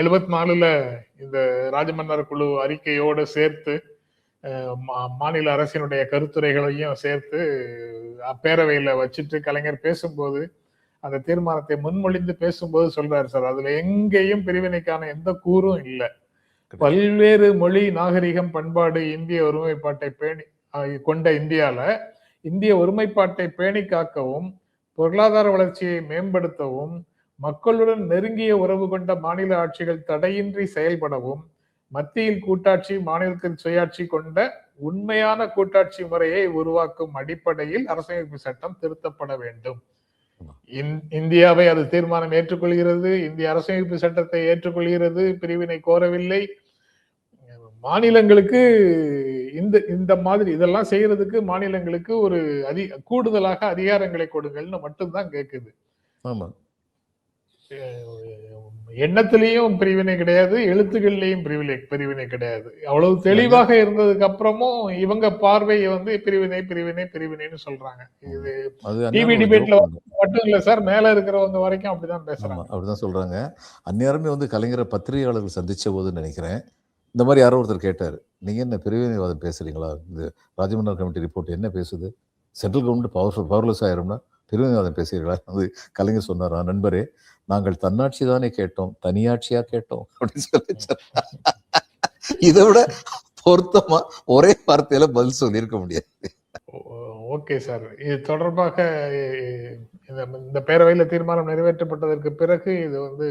எழுபத்தி நாலுல இந்த ராஜமன்னர் குழு அறிக்கையோடு சேர்த்து மாநில அரசினுடைய கருத்துரைகளையும் சேர்த்து அஹ், பேரவையில வச்சுட்டு கலைஞர் பேசும்போது அந்த தீர்மானத்தை முன்மொழிந்து பேசும்போது சொல்றாரு சார். அதுல எங்கேயும் பிரிவினைக்கான எந்த கூறும் இல்லை. பல்வேறு மொழி நாகரிகம் பண்பாடு இந்திய ஒருமைப்பாட்டை பேணி கொண்ட இந்தியால இந்திய ஒருமைப்பாட்டை பேணி காக்கவும் பொருளாதார வளர்ச்சியை மேம்படுத்தவும் மக்களுடன் நெருங்கிய உறவு கொண்ட மாநில ஆட்சிகள் தடையின்றி செயல்படவும் மத்தியில் கூட்டாட்சி மாநிலத்தில் சுயாட்சி கொண்ட உண்மையான கூட்டாட்சி முறையை உருவாக்கும் அடிப்படையில் அரசமைப்பு சட்டம் திருத்தப்பட வேண்டும். இந்- இந்தியாவை அது தீர்மானம் ஏற்றுக்கொள்கிறது இந்திய அரசமைப்பு சட்டத்தை ஏற்றுக்கொள்கிறது பிரிவினை கோரவில்லை. மாநிலங்களுக்கு இந்த இந்த மாதிரி இதெல்லாம் செய்யறதுக்கு மாநிலங்களுக்கு ஒரு அதி கூடுதலாக அதிகாரங்களை கொடுங்கள்னு மட்டும்தான் கேக்குது. ஆமா. எண்ணத்திலையும் பிரிவினை கிடையாது எழுத்துக்கள்லயும் பிரிவினை பிரிவினை கிடையாது. அவ்வளவு தெளிவாக இருந்ததுக்கு அப்புறமும் இவங்க பார்வையை வந்து பிரிவினை பிரிவினை பிரிவினைன்னு சொல்றாங்க. இது அது TV அந்நியாரம் ஒரு debate ல joke பண்ணும். மட்டும் இல்ல சார் மேல இருக்கிறவங்க வரைக்கும் அப்படிதான் பேசுறாங்க. அப்படிதான் சொல்றாங்க. அந்நேரமே வந்து கலைஞரை பத்திரிகையாளர்கள் சந்திச்ச போது நினைக்கிறேன். இந்த மாதிரி யாரோ ஒருத்தர் கேட்டார் நீங்க என்ன பிரிவினைவாதம் பேசுறீங்களா? இந்த ராஜமன்னர் கமிட்டி ரிப்போர்ட் என்ன பேசுது? சென்ட்ரல் கவர்மெண்ட் பவர் பவர்லெஸ் ஆயிரும்னா பிரிவினைவாதம் பேசுறீங்களா? அது கலைஞர் சொன்னாரா நண்பரே. நாங்கள் தன்னாட்சி தானே கேட்டோம் தனியாட்சியா கேட்டோம் அப்படின்னு சொல்லி. இதை விட பொருத்தமா ஒரே வார்த்தையில பதில் சொல்லியிருக்க முடியாது. Okay sir. இது தொடர்பாக இந்த பேரவையில தீர்மானம் நிறைவேற்றப்பட்டதற்கு பிறகு இது வந்து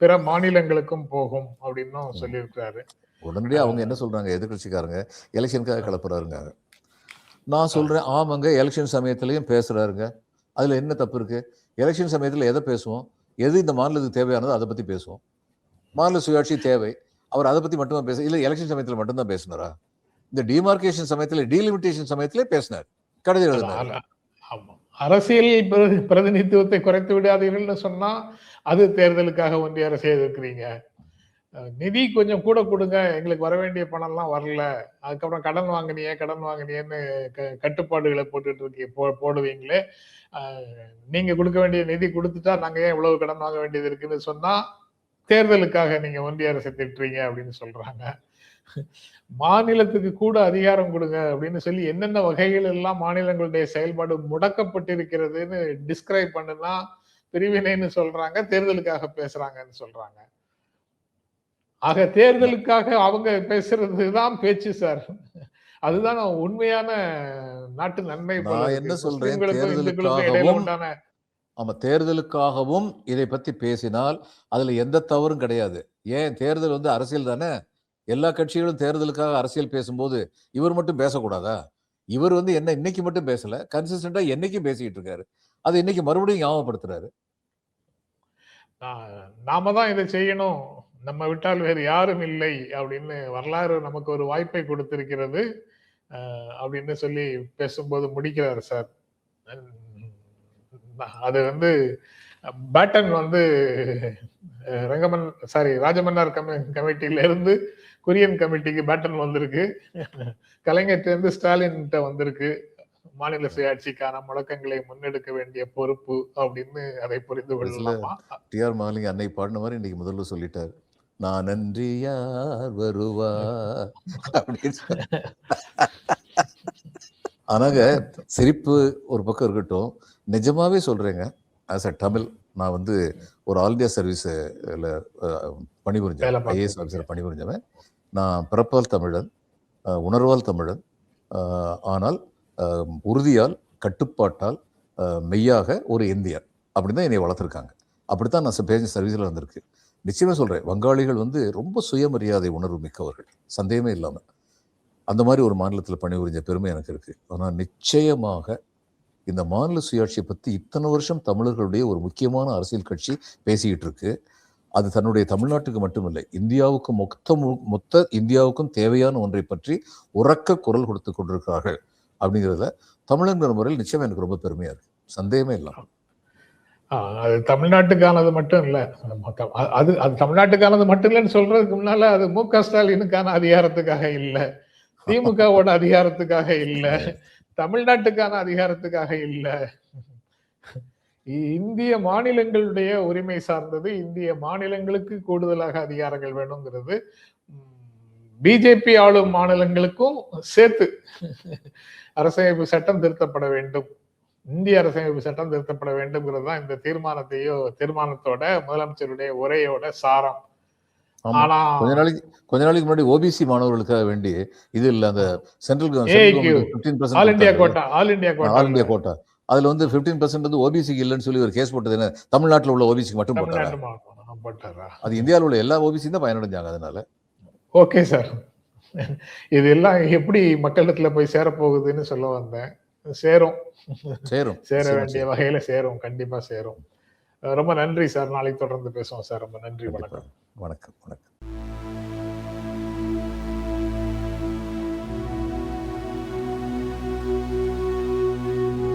பிற மாநிலங்களுக்கும் போகும் அப்படின்னும் சொல்லியிருக்கிறாரு. உடனடியாக அவங்க என்ன சொல்றாங்க? எதிர்க்கட்சிக்காரங்க எலெக்ஷனுக்காக கிளப்புறாருங்க. நான் சொல்றேன் ஆமாங்க எலெக்ஷன் சமயத்திலையும் பேசுறாருங்க. அதுல என்ன தப்பு இருக்கு? எலெக்ஷன் சமயத்துல எதை பேசுவோம்? எது இந்த மாநிலத்துக்கு தேவையானதோ அதை பத்தி பேசுவோம். மாநில சுயாட்சி தேவை. அவர் அதை பத்தி மட்டும்தான் பேச இல்ல எலெக்ஷன் சமயத்துல மட்டும்தான் பேசினாரா? இந்த டிமார்கேஷன் சமயத்துல டீலிமிட்டேஷன் சமயத்திலே பேசினார். கடிதம் எழுதினார். அரசியல் பிரதி- பிரதிநிதித்துவத்தை குறைத்து விடாதீர்கள்னு சொன்னா அது தேர்தலுக்காக ஒன்றிய அரசை எதிர்க்கிறீங்க. நிதி கொஞ்சம் கூட கொடுங்க. எங்களுக்கு வர வேண்டிய பணம்லாம் வரல. அதுக்கப்புறம் கடன் வாங்கினியே கடன் வாங்கினியேன்னு க- கட்டுப்பாடுகளை போட்டுட்டு இருக்கீங்க போ- போடுவீங்களே. நீங்கள் நீங்க கொடுக்க வேண்டிய நிதி கொடுத்துட்டா நாங்க ஏன் இவ்வளவு கடன் வாங்க வேண்டியது இருக்குன்னு சொன்னா தேர்தலுக்காக நீங்க ஒன்றிய அரசை திட்டுறீங்க அப்படின்னு சொல்றாங்க. மாநிலத்துக்கு கூட அதிகாரம் கொடுங்க அப்படின்னு சொல்லி என்னென்ன வகைகள் எல்லாம் மாநிலங்களுடைய செயல்பாடு முடக்கப்பட்டிருக்கிறதுன்னு டிஸ்கிரைப் பண்ணுனா பிரிவினைன்னு சொல்றாங்க தேர்தலுக்காக பேசுறாங்கன்னு சொல்றாங்க. ஆக தேர்தலுக்காக அவங்க பேசுறதுதான் பேச்சு சார் அதுதான் உண்மையான நாட்டு நன்மை. என்ன சொல்றேன், தேர்தலுக்காகவும் ஆமா தேர்தலுக்காகவும் இதை பத்தி பேசினால் அதுல எந்த தவறும் கிடையாது. ஏன்? தேர்தல் வந்து அரசியல் தானே? எல்லா கட்சிகளும் தேர்தலுக்காக அரசியல் பேசும்போது இவர் மட்டும் பேசக்கூடாதா? இவர் வந்து என்ன இன்னைக்கு மட்டும் பேசல கன்சிஸ்டண்டா என்னைக்கும் பேசிக்கிட்டு இருக்காரு. அது இன்னைக்கு மறுபடியும் ஞாபகப்படுத்துறாரு. நாம தான் இதை செய்யணும். நம்ம விட்டால் வேறு யாரும் இல்லை அப்படின்னு வரலாறு நமக்கு ஒரு வாய்ப்பை கொடுத்திருக்கிறது. அப்படின்னு சொல்லி பேசும்போது முடிக்கிறாரு சார். அது வந்து பேட்டன் வந்து ரங்கமன் சாரி ராஜமன்னார் கமி கமிட்டியில இருந்து குரியன் கமிட்டிக்கு பேட்டன் வந்திருக்கு. கலைஞர்கிட்ட இருந்து ஸ்டாலின்கிட்ட வந்திருக்கு. மாநில சுயாட்சிக்கான முழக்கங்களை முன்னெடுக்க வேண்டிய பொறுப்பு அப்படின்னு அதை புரிந்து கொள்ளலாமா? டிஆர் மாலிங் அன்னை பாடின மாதிரி இன்னைக்கு முதல்ல சொல்லிட்டாரு. நான் நன்றி யார் வருவார் அப்படின்னு. ஆனாங்க சிரிப்பு ஒரு பக்கம் இருக்கட்டும். நிஜமாவே சொல்றேங்க. ஆஸ் அ தமிழ் நான் வந்து ஒரு ஆல் இந்தியா சர்வீஸ் பணிபுரிஞ்சேன் ஐஏஎஸ் ஆஃபீஸர் பணிபுரிஞ்சவன். நான் பிறப்பால் தமிழன் உணர்வால் தமிழன். ஆனால் உறுதியால் கட்டுப்பாட்டால் மெய்யாக ஒரு இந்தியர் அப்படி தான் என்னை வளர்த்துருக்காங்க. அப்படித்தான் நான் பேஜ் சர்வீஸில் வந்திருக்கு. நிச்சயமாக சொல்கிறேன் வங்காளிகள் வந்து ரொம்ப சுயமரியாதை உணர்வு மிக்கவர்கள். சந்தேகமே இல்லாமல் அந்த மாதிரி ஒரு மாநிலத்தில் பணிபுரிஞ்ச பெருமை எனக்கு இருக்குது ஆனால் நிச்சயமாக இந்த மாநில சுயாட்சியை பற்றி இத்தனை வருஷம் தமிழர்களுடைய ஒரு முக்கியமான அரசியல் கட்சி பேசிக்கிட்டு இருக்கு. அது தன்னுடைய தமிழ்நாட்டுக்கு மட்டுமில்லை இந்தியாவுக்கும் மொத்த மொத்த இந்தியாவுக்கும் தேவையான ஒன்றை பற்றி உறக்க குரல் கொடுத்து கொண்டிருக்கிறார்கள் அப்படிங்கிறதுல தமிழங்கிற முறையில் நிச்சயம் எனக்கு ரொம்ப பெருமையாக இருக்குது சந்தேகமே இல்லாமல் அது தமிழ்நாட்டுக்கானது மட்டும் இல்லை. மொத்தம் அது அது தமிழ்நாட்டுக்கானது மட்டும் இல்லைன்னு சொல்றதுக்கு முன்னால அது மு க ஸ்டாலினுக்கான அதிகாரத்துக்காக இல்லை. திமுகவோட அதிகாரத்துக்காக இல்லை. தமிழ்நாட்டுக்கான அதிகாரத்துக்காக இல்லை. இ- இந்திய மாநிலங்களுடைய உரிமை சார்ந்தது இந்திய மாநிலங்களுக்கு கூடுதலாக அதிகாரங்கள் வேணுங்கிறது பிஜேபி ஆளும் மாநிலங்களுக்கும் சேர்த்து அரசமைப்பு சட்டம் திருத்தப்பட வேண்டும். இந்திய அரசமைப்பு சட்டம் திருத்தப்பட வேண்டும்ங்கிறது தான் இந்த தீர்மானத்தையோ தீர்மானத்தோட முதலமைச்சருடைய உரையோட சாரம். ஆனா கொஞ்ச நாளைக்கு கொஞ்ச நாளைக்கு முன்னாடி ஓபிசி மாணவர்களுக்காக வேண்டி இது இல்ல அந்த central all India quota all India all India quota quota அதுல வந்து ஃபிஃப்டீன் பர்சன்ட் வந்து ஓபிசிக்கு இல்லைன்னு சொல்லி ஒரு கேஸ் போட்டது என்ன? தமிழ்நாட்டுல உள்ள ஓபிசிக்கு மட்டும் போட்டாரா? அது இந்தியாவில் உள்ள எல்லா ஓபிசியும் தான் பயனடைஞ்சாங்க அதனால. ஓகே சார் இது எல்லாம் எப்படி மக்களிடத்துல போய் சேரப்போகுதுன்னு சொல்ல வந்தேன். சேரும். சேரும். சேர வேண்டிய வகையில சேரும். கண்டிப்பா சேரும். ரொம்ப நன்றி சார். நாளைக்கு தொடர்ந்து பேசுவோம் சார். ரொம்ப நன்றி. வணக்கம். வணக்கம் வணக்கம்.